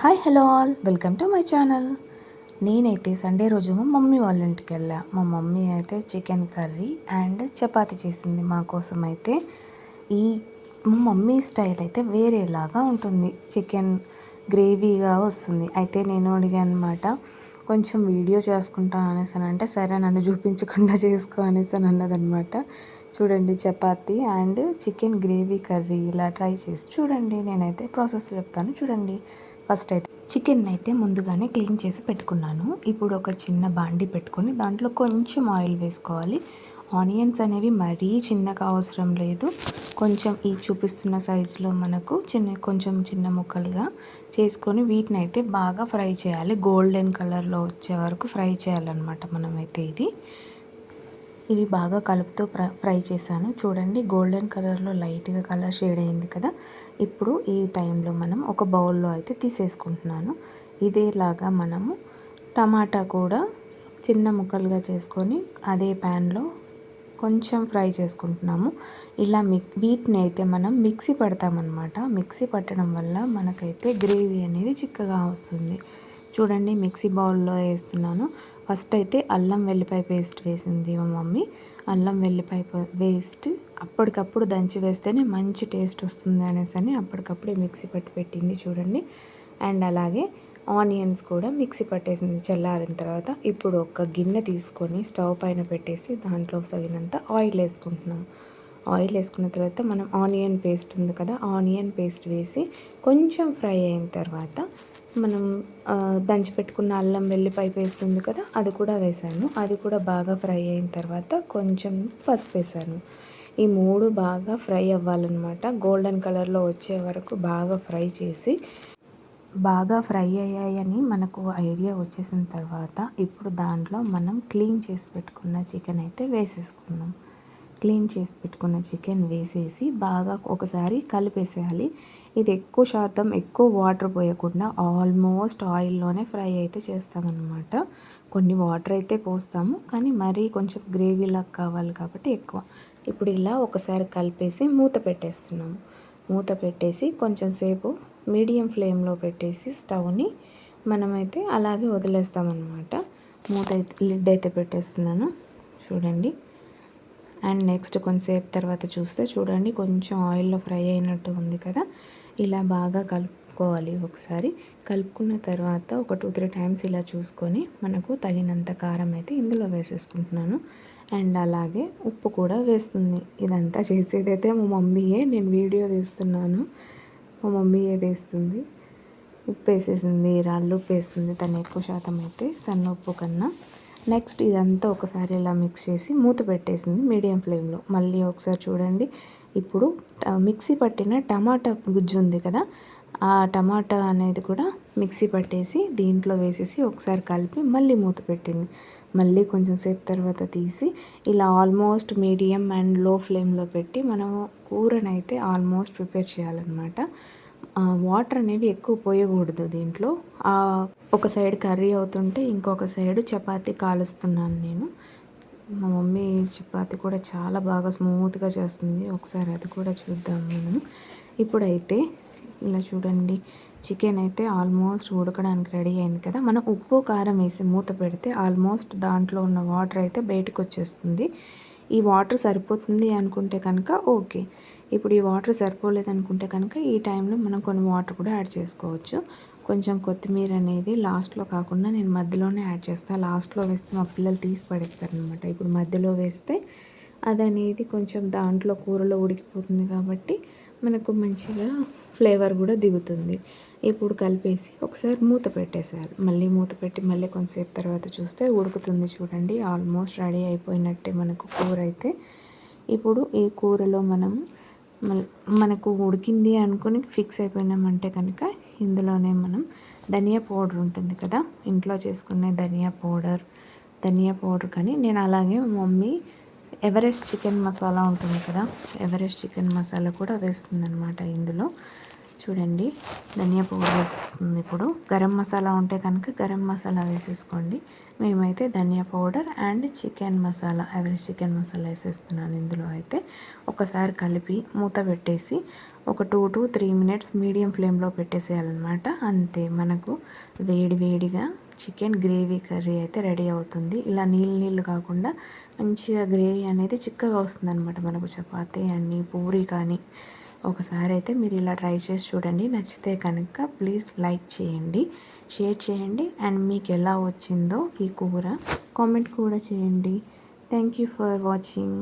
Hi hello all welcome to my channel. నేనైతే Sunday రోజు మా మమ్మీ వాళ్ళ ఇంటికి వెళ్ళా. మా మమ్మీ అయితే చికెన్ కర్రీ అండ్ చపాతి చేసింది మా కోసం అయితే. ఈ మా మమ్మీ స్టైల్ అయితే వేరేలాగా ఉంటుంది. చికెన్ గ్రేవీగా వస్తుంది. అయితే నేను అడిగాను అనమాట కొంచెం వీడియో చేసుకుంటా అనేసి అంటే సరే నన్ను చూపించకుండా చేసుకో అనేసి అన్నదనమాట చూడండి chapati and chicken gravy curry ఇలా ట్రై చేసి చూడండి. నేనైతే ప్రాసెస్ చెప్తాను. చూడండి. ఫస్ట్ అయితే చికెన్ అయితే ముందుగానే క్లీన్ చేసి పెట్టుకున్నాను. ఇప్పుడు ఒక చిన్న బాండి పెట్టుకొని దాంట్లో కొంచెం ఆయిల్ వేసుకోవాలి. ఆనియన్స్ అనేవి మరీ చిన్నగా అవసరం లేదు. కొంచెం ఈ చూపిస్తున్న సైజులో మనకు చిన్న కొంచెం చిన్న ముక్కలుగా చేసుకొని వీటిని అయితే బాగా ఫ్రై చేయాలి. గోల్డెన్ కలర్లో వచ్చే వరకు ఫ్రై చేయాలన్నమాట మనమైతే ఇది. ఇవి బాగా కలుపుతూ ఫ్రై చేశాను. చూడండి గోల్డెన్ కలర్లో లైట్గా కలర్ షేడ్ అయింది కదా. ఇప్పుడు ఈ టైంలో మనం ఒక బౌల్లో అయితే తీసేసుకుంటున్నాను. ఇదేలాగా మనము టమాటా కూడా చిన్న ముక్కలుగా చేసుకొని అదే ప్యాన్లో కొంచెం ఫ్రై చేసుకుంటున్నాము. ఇలా మిక్ వీటిని అయితే మనం మిక్సీ పడతామన్నమాట. మిక్సీ పట్టడం వల్ల మనకైతే గ్రేవీ అనేది చిక్కగా వస్తుంది. చూడండి మిక్సీ బౌల్లో వేస్తున్నాను. ఫస్ట్ అయితే అల్లం వెల్లిపాయ పేస్ట్ వేసింది మా మమ్మీ. అల్లం వెల్లిపాయ పేస్ట్ అప్పటికప్పుడు దంచి వేస్తేనే మంచి టేస్ట్ వస్తుంది అనేసి అని అప్పటికప్పుడే మిక్సీ పట్టి పెట్టింది చూడండి. అండ్ అలాగే ఆనియన్స్ కూడా మిక్సీ పట్టేసింది చల్లారిన తర్వాత. ఇప్పుడు ఒక గిన్నె తీసుకొని స్టవ్ పైన పెట్టేసి దాంట్లో తగినంత ఆయిల్ వేసుకుంటున్నాం. ఆయిల్ వేసుకున్న తర్వాత మనం ఆనియన్ పేస్ట్ ఉంది కదా ఆనియన్ పేస్ట్ వేసి కొంచెం ఫ్రై అయిన తర్వాత మనం దంచి పెట్టుకున్న అల్లం వెల్లిపాయ పేస్ట్ ఉంది కదా అది కూడా వేసాను. అది కూడా బాగా ఫ్రై అయిన తర్వాత కొంచెం పసుపు వేసాను. ఈ మూడు బాగా ఫ్రై అవ్వాలన్నమాట. గోల్డెన్ కలర్లో వచ్చే వరకు బాగా ఫ్రై చేసి బాగా ఫ్రై అయ్యాయని మనకు ఐడియా వచ్చేసిన తర్వాత ఇప్పుడు దాంట్లో మనం క్లీన్ చేసి పెట్టుకున్న చికెన్ అయితే వేసేసుకుందాం. క్లీన్ చేసి పెట్టుకున్న చికెన్ వేసేసి బాగా ఒకసారి కలిపేసేయాలి. ఇది ఎక్కువ శాతం ఎక్కువ వాటర్ పోయకుండా ఆల్మోస్ట్ ఆయిల్లోనే ఫ్రై అయితే చేస్తామన్నమాట. కొన్ని వాటర్ అయితే పోస్తాము కానీ మరీ కొంచెం గ్రేవీలాగా కావాలి కాబట్టి ఎక్కువ. ఇప్పుడు ఇలా ఒకసారి కలిపేసి మూత పెట్టేస్తున్నాము మూత పెట్టేసి కొంచెం సేపు మీడియం ఫ్లేమ్లో పెట్టేసి స్టవ్ని మనమైతే అలాగే వదిలేస్తామన్నమాట. మూత అయితే లిడ్ అయితే పెట్టేస్తున్నాను. చూడండి. అండ్ నెక్స్ట్ కొంతసేపు తర్వాత చూస్తే చూడండి కొంచెం ఆయిల్లో ఫ్రై అయినట్టు ఉంది కదా. ఇలా బాగా కలుపుకోవాలి ఒకసారి. కలుపుకున్న తర్వాత ఒక టూ త్రీ టైమ్స్ ఇలా చూసుకొని మనకు తగినంత కారం అయితే ఇందులో వేసేసుకుంటున్నాను. అండ్ అలాగే ఉప్పు కూడా వేస్తుంది. ఇదంతా చేసేదైతే మా మమ్మీయే నేను వీడియో తీస్తున్నాను. మా మమ్మీయే వేస్తుంది. ఉప్పు వేసేసింది రాళ్ళు ఉప్పు వేస్తుంది తను ఎక్కువ శాతం అయితే సన్న ఉప్పు కన్నా. నెక్స్ట్ ఇదంతా ఒకసారి ఇలా మిక్స్ చేసి మూత పెట్టేసింది మీడియం ఫ్లేమ్లో. మళ్ళీ ఒకసారి చూడండి. ఇప్పుడు మిక్సీ పట్టిన టమాటా గుజ్జు ఉంది కదా ఆ టమాటా అనేది కూడా మిక్సీ పట్టేసి దీంట్లో వేసేసి ఒకసారి కలిపి మళ్ళీ మూత పెట్టింది. మళ్ళీ కొంచెం సేపు తర్వాత తీసి ఇలా ఆల్మోస్ట్ మీడియం అండ్లో ఫ్లేమ్లో పెట్టి మనము కూరనైతే ఆల్మోస్ట్ ప్రిపేర్ చేయాలన్నమాట. వాటర్ అనేవి ఎక్కువ పోయకూడదు దీంట్లో. ఒక సైడ్ కర్రీ అవుతుంటే ఇంకొక సైడ్ చపాతి కాలుస్తున్నాను నేను. మా మమ్మీ చపాతి కూడా చాలా బాగా స్మూత్గా చేస్తుంది. ఒకసారి అది కూడా చూద్దాం మనం ఇప్పుడైతే ఇలా చూడండి. చికెన్ అయితే ఆల్మోస్ట్ ఉడకడానికి రెడీ అయింది కదా. మనం ఉప్పు కారం వేసి మూత పెడితే ఆల్మోస్ట్ దాంట్లో ఉన్న వాటర్ అయితే బయటకు వచ్చేస్తుంది. ఈ వాటర్ సరిపోతుంది అనుకుంటే కనుక ఓకే. ఇప్పుడు ఈ వాటర్ సరిపోలేదు అనుకుంటే కనుక ఈ టైంలో మనం కొన్ని వాటర్ కూడా యాడ్ చేసుకోవచ్చు. కొంచెం కొత్తిమీర అనేది లాస్ట్లో కాకుండా నేను మధ్యలోనే యాడ్ చేస్తాను లాస్ట్లో వేస్తే మా పిల్లలు తీసి పడేస్తారనమాట ఇప్పుడు మధ్యలో వేస్తే అది అనేది కొంచెం దాంట్లో కూరలో ఉడికిపోతుంది కాబట్టి మనకు మంచిగా ఫ్లేవర్ కూడా దిగుతుంది. ఇప్పుడు కలిపేసి ఒకసారి మూత పెట్టేసారు మళ్ళీ మూత పెట్టి మళ్ళీ కొంతసేపు తర్వాత చూస్తే ఉడుకుతుంది చూడండి. ఆల్మోస్ట్ రెడీ అయిపోయినట్టే మనకు కూర అయితే. ఇప్పుడు ఈ కూరలో మనం మనకు ఉడికింది అనుకుని ఫిక్స్ అయిపోయినామంటే కనుక ఇందులోనే మనం ధనియా పౌడర్ ఉంటుంది కదా. ఇంట్లో చేసుకునే ధనియా పౌడర్ ధనియా పౌడర్ కానీ నేను అలాగే మమ్మీ ఎవరెస్ట్ చికెన్ మసాలా ఉంటుంది కదా. ఎవరెస్ట్ చికెన్ మసాలా కూడా వేస్తుందనమాట ఇందులో. చూడండి ధనియా పౌడర్ వేసేస్తుంది ఇప్పుడు. గరం మసాలా ఉంటే కనుక గరం మసాలా వేసేసుకోండి. మేమైతే ధనియా పౌడర్ అండ్ చికెన్ మసాలా ఎవరి చికెన్ మసాలా వేసేస్తున్నాను ఇందులో అయితే. ఒకసారి కలిపి మూత పెట్టేసి ఒక two to three minutes medium ఫ్లేమ్లో పెట్టేసేయాలన్నమాట. అంతే మనకు వేడి వేడిగా చికెన్ గ్రేవీ కర్రీ అయితే రెడీ అవుతుంది. ఇలా నీళ్ళు నీళ్ళు కాకుండా మంచిగా గ్రేవీ అనేది చిక్కగా వస్తుందనమాట మనకు చపాతీ అని పూరి కానీ ఒకసారి అయితే మీరు ఇలా ట్రై చేసి చూడండి. నచ్చితే కనుక ప్లీజ్ లైక్ చేయండి షేర్ చేయండి. అండ్ మీకు ఎలా వచ్చిందో ఈ కూర కామెంట్ కూడా చేయండి. Thank you for watching.